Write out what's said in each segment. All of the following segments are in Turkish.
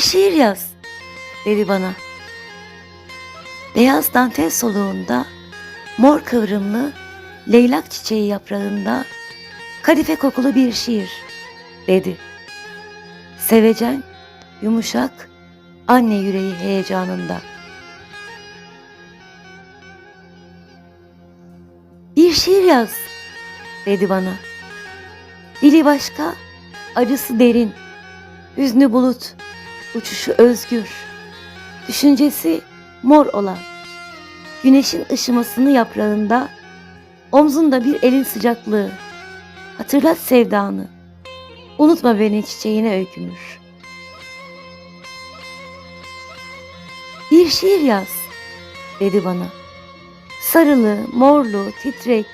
şiir yaz dedi bana. Beyaz dantel soluğunda, mor kıvrımlı leylak çiçeği yaprağında kadife kokulu bir şiir dedi. Sevecen, yumuşak, anne yüreği heyecanında. Bir şiir yaz dedi bana. Dili başka, acısı derin, hüznü bulut, uçuşu özgür, düşüncesi mor olan, güneşin ışımasını yaprağında, omzunda bir elin sıcaklığı, hatırlat sevdanı, unutma beni çiçeğine öykünür. Bir şiir yaz, dedi bana. Sarılı, morlu, titrek,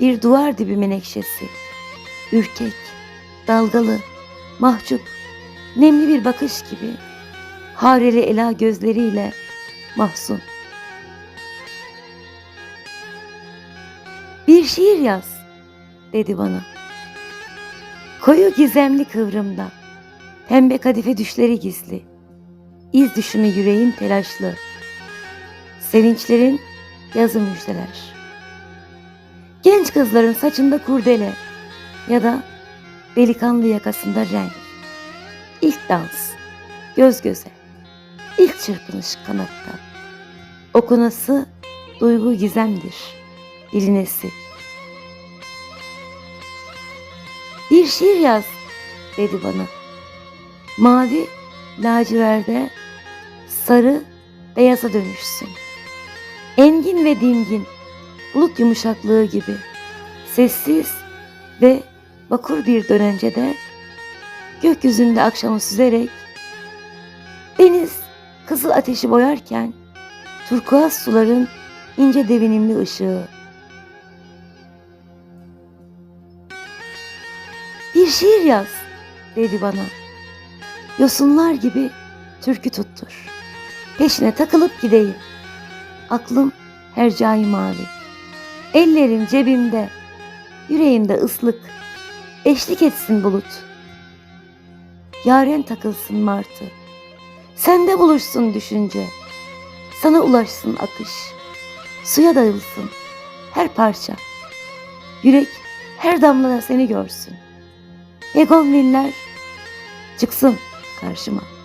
bir duvar dibi menekşesi, ürkek, dalgalı, mahcup, nemli bir bakış gibi, hareli ela gözleriyle mahzun. Bir şiir yaz, dedi bana. Koyu gizemli kıvrımda, pembe kadife düşleri gizli, iz düşümü yüreğin telaşlı, sevinçlerin yazı müjdeler. Genç kızların saçında kurdele ya da delikanlı yakasında renk. Dans, göz göze, ilk çırpınış kanatta. Okunası duygu gizemdir, dilinesi. Bir şiir yaz dedi bana. Mavi laciverde sarı beyaza dönüşsün. Engin ve dingin, bulut yumuşaklığı gibi, sessiz ve vakur bir dönencede, gökyüzünde akşamı süzerek, deniz kızıl ateşi boyarken, turkuaz suların ince devinimli ışığı. Bir şiir yaz, dedi bana. Yosunlar gibi türkü tuttur. Peşine takılıp gideyim. Aklım hercai mavi. Ellerim cebimde, yüreğimde ıslık. Eşlik etsin bulut. Yaren takılsın martı. Sende buluşsun düşünce. Sana ulaşsın akış. Suya dağılsın her parça. Yürek her damlada seni görsün. Egonviller çıksın karşıma.''